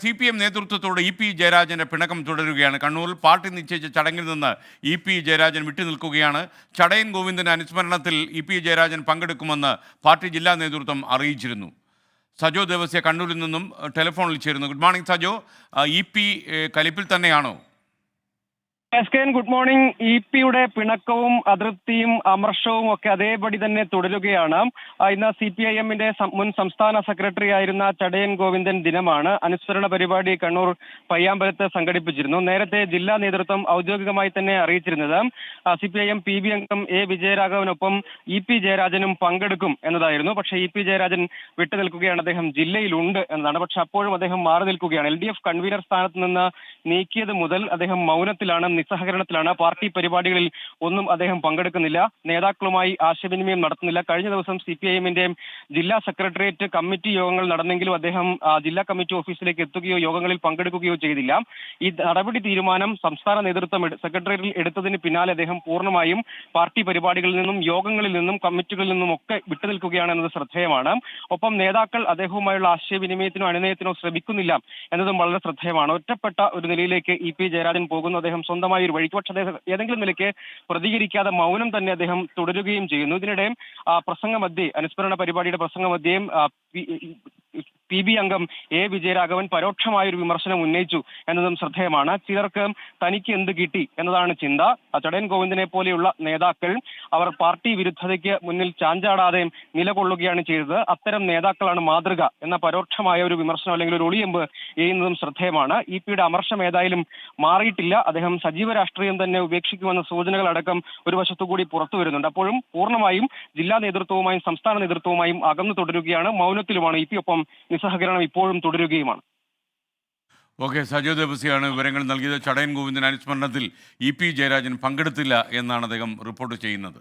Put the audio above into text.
C P M നേതൃത്വത്തോട് E P ജയരാജന്റെ പിണക്കം തുടരുകയാണ്. കണ്ണൂരിൽ പാർട്ടി നിശ്ചയിച്ച ചടങ്ങിൽ നിന്ന് ഇ പി ജയരാജൻ വിട്ടുനിൽക്കുകയാണ് ചടയൻ ഗോവിന്ദന്റെ അനുസ്മരണത്തിൽ ഇ പി ജയരാജൻ പങ്കെടുക്കുമെന്ന് പാർട്ടി ജില്ലാ നേതൃത്വം അറിയിച്ചിരുന്നു. സജോ ദേവസ്യ കണ്ണൂരിൽ നിന്നും ടെലിഫോണിൽ ചേരുന്നു. Good morning Sajo. E P കലിപ്പിൽ തന്നെയാണോ? S K N good morning. E പിയുടെ പിണക്കവും അതൃപ്തിയും അമർഷവും ഒക്കെ അതേപടി തന്നെ തുടരുകയാണ്. ഇന്ന് സി പി ഐ എമ്മിന്റെ മുൻ സംസ്ഥാന സെക്രട്ടറി ആയിരുന്ന ചടയൻ ഗോവിന്ദൻ ദിനമാണ്. അനുസ്മരണ പരിപാടി കണ്ണൂർ പയ്യാമ്പലത്ത് സംഘടിപ്പിച്ചിരുന്നു. നേരത്തെ ജില്ലാ നേതൃത്വം ഔദ്യോഗികമായി തന്നെ അറിയിച്ചിരുന്നത് C P I M P B അംഗം എ വിജയരാഘവനൊപ്പം ഇ പി ജയരാജനും പങ്കെടുക്കും എന്നതായിരുന്നു. പക്ഷേ ഇ പി ജയരാജൻ വിട്ടുനിൽക്കുകയാണ് അദ്ദേഹം ജില്ലയിലുണ്ട് എന്നതാണ്. പക്ഷെ അപ്പോഴും അദ്ദേഹം മാറി നിൽക്കുകയാണ്. എൽ ഡി എഫ് കൺവീനർ സ്ഥാനത്ത് നിന്ന് നീക്കിയത് മുതൽ അദ്ദേഹം മൗനത്തിലാണ് നിസ്സഹകരണത്തിലാണ്. പാർട്ടി പരിപാടികളിൽ ഒന്നും അദ്ദേഹം പങ്കെടുക്കുന്നില്ല. നേതാക്കളുമായി ആശയവിനിമയം നടത്തുന്നില്ല. കഴിഞ്ഞ ദിവസം സി പി ഐഎമ്മിന്റെയും ജില്ലാ സെക്രട്ടേറിയറ്റ് കമ്മിറ്റി യോഗങ്ങൾ നടന്നെങ്കിലും അദ്ദേഹം ജില്ലാ കമ്മിറ്റി ഓഫീസിലേക്ക് എത്തുകയോ യോഗങ്ങളിൽ പങ്കെടുക്കുകയോ ചെയ്തില്ല. ഈ നടപടി തീരുമാനം സംസ്ഥാന നേതൃത്വം സെക്രട്ടേറിയറ്റിൽ എടുത്തതിന് പിന്നാലെ അദ്ദേഹം പൂർണമായും പാർട്ടി പരിപാടികളിൽ നിന്നും യോഗങ്ങളിൽ നിന്നും കമ്മിറ്റികളിൽ നിന്നും ഒക്കെ വിട്ടുനിൽക്കുകയാണ് എന്നത് ശ്രദ്ധേയമാണ്. ഒപ്പം നേതാക്കൾ അദ്ദേഹവുമായുള്ള ആശയവിനിമയത്തിനോ അനുനയത്തിനോ ശ്രമിക്കുന്നില്ല എന്നതും വളരെ ശ്രദ്ധേയമാണ്. ഒറ്റപ്പെട്ട ഒരു നിലയിലേക്ക് ഇ. പി. ജയരാജൻ പോകുന്നു. അദ്ദേഹം സ്വന്തമായി ഒരു വഴിക്ക്. പക്ഷേ അദ്ദേഹം ഏതെങ്കിലും നിലയ്ക്ക് പ്രതികരിക്കാതെ മൗനം തന്നെ അദ്ദേഹം തുടരുകയും ചെയ്യുന്നു. ഇതിനിടെ പ്രസംഗമധ്യേ അനുസ്മരണ പരിപാടിയുടെ പ്രസംഗമധ്യേയും പി- ബി അംഗം എ വിജയരാഘവൻ പരോക്ഷമായ ഒരു വിമർശനം ഉന്നയിച്ചു എന്നതും ശ്രദ്ധേയമാണ്. ചിലർക്ക് തനിക്ക് എന്ത് കിട്ടി എന്നതാണ് ചിന്ത. ചടയൻ ഗോവിന്ദനെ പോലെയുള്ള നേതാക്കൾ അവർ പാർട്ടി വിരുദ്ധതയ്ക്ക് മുന്നിൽ ചാഞ്ചാടാതെ നിലകൊള്ളുകയാണ് ചെയ്തത്. അത്തരം നേതാക്കളാണ് മാതൃക എന്ന പരോക്ഷമായ ഒരു വിമർശനം അല്ലെങ്കിൽ ഒരു ഒളിയമ്പ് ചെയ്യുന്നതും ശ്രദ്ധേയമാണ്. ഇ പിയുടെ അമർഷം ഏതായാലും മാറിയിട്ടില്ല. അദ്ദേഹം സജീവ രാഷ്ട്രീയം തന്നെ ഉപേക്ഷിക്കുമെന്ന സൂചനകൾ അടക്കം ഒരു വശത്തുകൂടി പുറത്തു വരുന്നുണ്ട്. അപ്പോഴും പൂർണമായും ജില്ലാ നേതൃത്വവുമായും സംസ്ഥാന നേതൃത്വവുമായും അകന്നു തുടരുകയാണ്. മൗനത്തിലുമാണ് ഇ പി ഒപ്പം നിസ്സഹകരണം ഇപ്പോഴും തുടരുകയുമാണ്. ഓക്കെ സജോ ദേവസിയാണ് വിവരങ്ങൾ നൽകിയത്. ചടയൻ ഗോവിന്ദൻ അനുസ്മരണത്തിൽ ഇ പി ജയരാജൻ പങ്കെടുത്തില്ല എന്നാണ് അദ്ദേഹം റിപ്പോർട്ട് ചെയ്യുന്നത്.